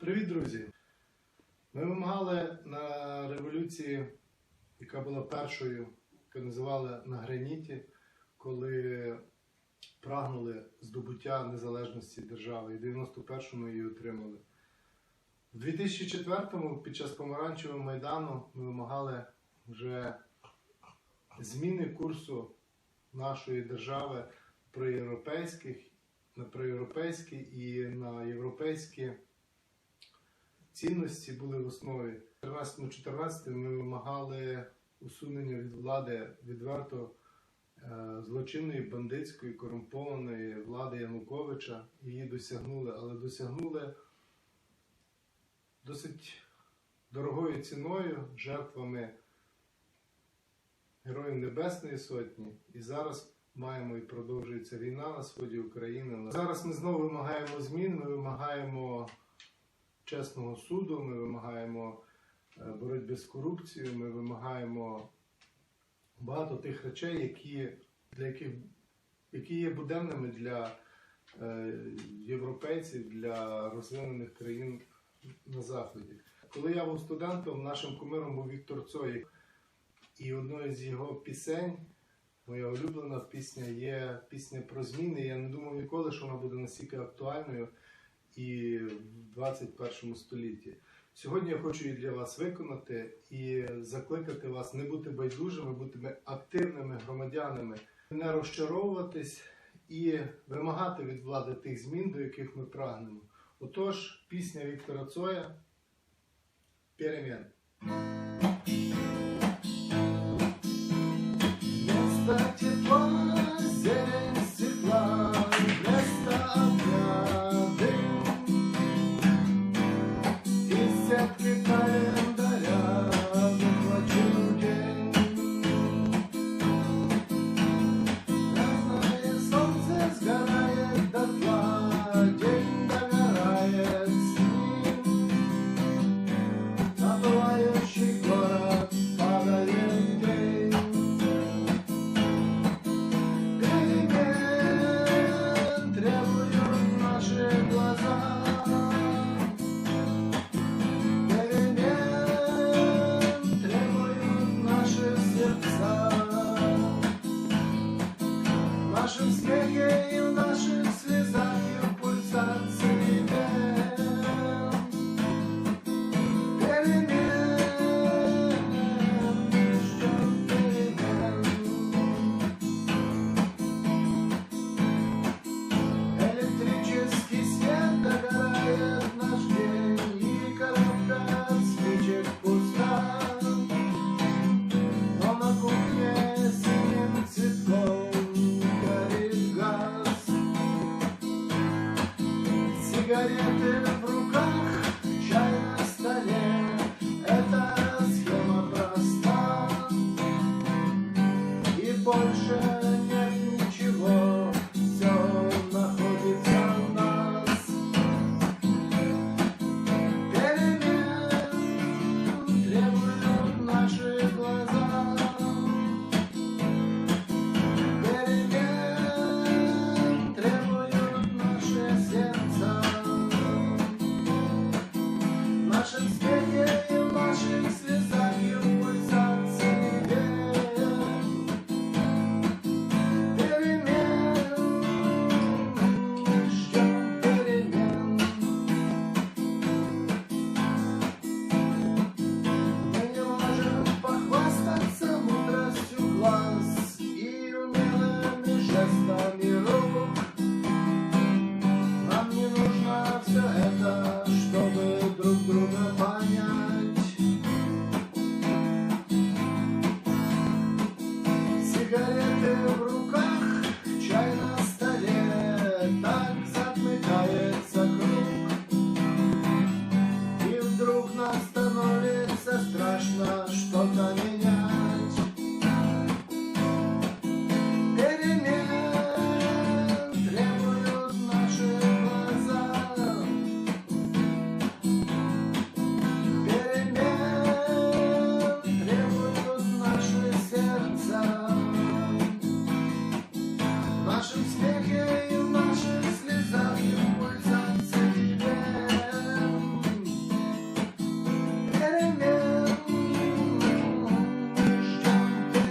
Привіт, друзі! Ми вимагали на революції, яка була першою, яку називали на граніті, коли прагнули здобуття незалежності держави. І в 91-му її отримали. В 2004-му під час помаранчевого майдану ми вимагали вже зміни курсу нашої держави про європейських, на проєвропейські і на європейські цінності були в основі. В 13-14 ми вимагали усунення від влади відверто е, злочинної, бандитської, корумпованої влади Януковича. Її досягнули, але досягнули досить дорогою ціною, жертвами Героїв Небесної Сотні. І зараз маємо і продовжується війна на сході України. Зараз ми знову вимагаємо змін, ми вимагаємо чесного суду, ми вимагаємо е, боротьби з корупцією, ми вимагаємо багато тих речей, які, для яких, які є буденними для е, європейців, для розвинених країн на Заході. Коли я був студентом, нашим кумиром був Віктор Цой. І одною з його пісень, моя улюблена пісня, є пісня про зміни. Я не думав ніколи, що вона буде настільки актуальною і в 21 столітті. Сьогодні я хочу її для вас виконати і закликати вас не бути байдужими, бути активними громадянами, не розчаровуватись і вимагати від влади тих змін, до яких ми прагнемо. Отож, пісня Віктора Цоя Перемін. Место сигареты в руках, чай на столе. Эта схема проста и больше.